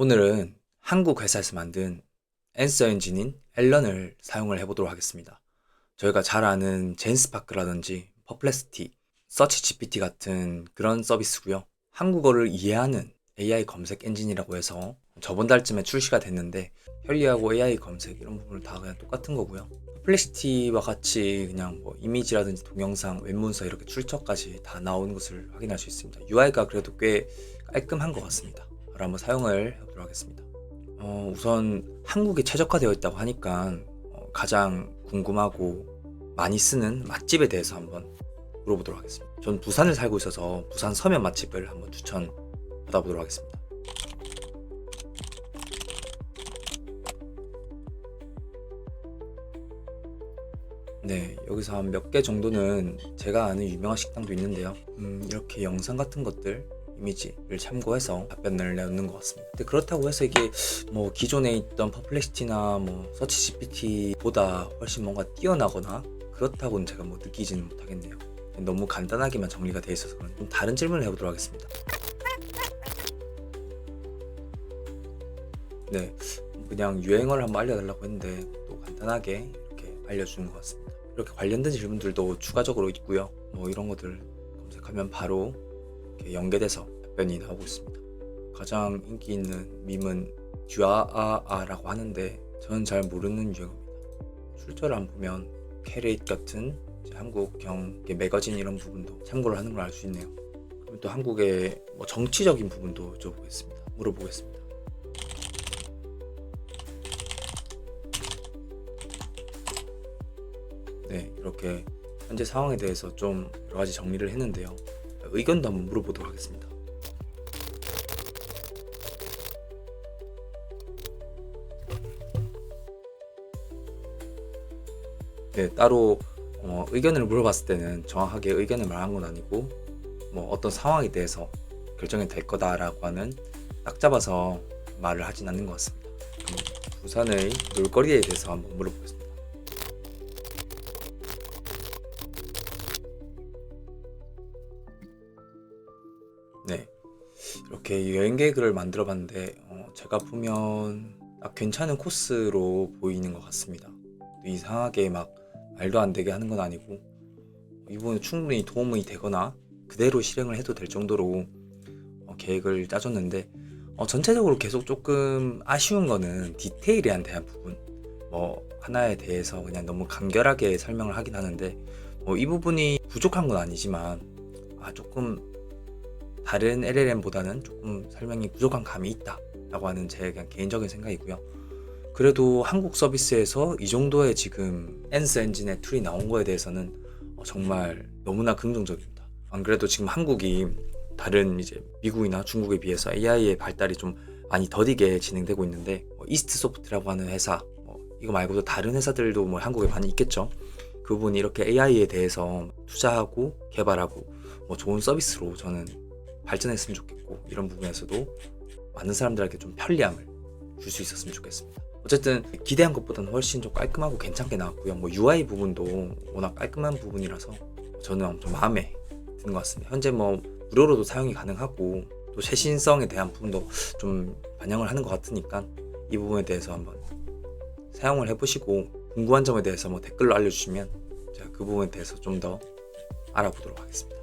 오늘은 한국 회사에서 만든 앤서 엔진인 앨런을 사용을 해보도록 하겠습니다. 저희가 잘 아는 젠스파크라든지 퍼플렉스티, 서치 GPT 같은 그런 서비스고요. 한국어를 이해하는 AI 검색 엔진이라고 해서 저번 달쯤에 출시가 됐는데 편리하고 AI 검색 이런 부분을 다 그냥 똑같은 거고요. 퍼플렉시티와 같이 그냥 뭐 이미지라든지 동영상, 웹문서 이렇게 출처까지 다 나오는 것을 확인할 수 있습니다. UI가 그래도 꽤 깔끔한 것 같습니다. 바로 한번 사용을 해보도록 하겠습니다. 어, 우선 한국에 최적화되어 있다고 하니까 어, 가장 궁금하고 많이 쓰는 맛집에 대해서 한번 물어보도록 하겠습니다. 전 부산을 살고 있어서 부산 서면 맛집을 한번 추천 받아보도록 하겠습니다. 네, 여기서 한 몇 개 정도는 제가 아는 유명한 식당도 있는데요. 음, 이렇게 영상 같은 것들, 이미지를 참고해서 답변을 내놓는 것 같습니다. 근데 그렇다고 해서 이게 뭐 기존에 있던 퍼플렉시티나 뭐 서치 GPT보다 훨씬 뭔가 뛰어나거나 그렇다고는 제가 뭐 느끼지는 못하겠네요. 너무 간단하게만 정리가 돼 있어서 그런 좀 다른 질문을 해보도록 하겠습니다. 네, 그냥 유행어를 한번 알려달라고 했는데 또 간단하게 이렇게 알려주는 것 같습니다. 이렇게 관련된 질문들도 추가적으로 있고요. 뭐 이런 것들 검색하면 바로 이렇게 연계돼서 나오고 있습니다. 가장 인기 있는 밈은 듀아아아라고 하는데 저는 잘 모르는 유행어입니다. 출처를 안 보면 캐릿 같은 이렇게 매거진 이런 부분도 참고를 하는 걸 알 수 있네요. 그럼 또 한국의 뭐 정치적인 부분도 여쭤보겠습니다. 물어보겠습니다. 네, 이렇게 현재 상황에 대해서 좀 여러 가지 정리를 했는데요. 의견도 한번 물어보도록 하겠습니다. 네, 따로 어, 의견을 물어봤을 때는 정확하게 의견을 말한 건 아니고 뭐 어떤 상황에 대해서 결정이 될 거다라고 하는 딱 잡아서 말을 하진 않는 것 같습니다. 부산의 놀거리에 대해서 한번 물어보겠습니다. 네, 이렇게 여행 계획을 만들어 봤는데 어, 제가 보면 딱 괜찮은 코스로 보이는 것 같습니다. 이상하게 막 말도 안 되게 하는 건 아니고 이번에 충분히 도움이 되거나 그대로 실행을 해도 될 정도로 어, 계획을 짜줬는데 어, 전체적으로 계속 조금 아쉬운 거는 디테일에 대한 부분 뭐 하나에 대해서 그냥 너무 간결하게 설명을 하긴 하는데 뭐 이 부분이 부족한 건 아니지만 아 조금 다른 LLM보다는 조금 설명이 부족한 감이 있다 라고 하는 제 그냥 개인적인 생각이고요. 그래도 한국 서비스에서 이 정도의 지금 엔스 엔진의 툴이 나온 거에 대해서는 어, 정말 너무나 긍정적입니다. 안 그래도 지금 한국이 다른 이제 미국이나 중국에 비해서 AI의 발달이 좀 많이 더디게 진행되고 있는데 뭐 이스트 소프트라고 하는 회사 뭐 이거 말고도 다른 회사들도 뭐 한국에 많이 있겠죠. 그분이 이렇게 AI에 대해서 투자하고 개발하고 뭐 좋은 서비스로 저는 발전했으면 좋겠고 이런 부분에서도 많은 사람들에게 좀 편리함을 줄 수 있었으면 좋겠습니다. 어쨌든 기대한 것보다는 훨씬 좀 깔끔하고 괜찮게 나왔고요. 뭐 UI 부분도 워낙 깔끔한 부분이라서 저는 엄청 마음에 드는 것 같습니다. 현재 뭐 무료로도 사용이 가능하고 또 최신성에 대한 부분도 좀 반영을 하는 것 같으니까 이 부분에 대해서 한번 사용을 해보시고 궁금한 점에 대해서 뭐 댓글로 알려주시면 제가 그 부분에 대해서 좀 더 알아보도록 하겠습니다.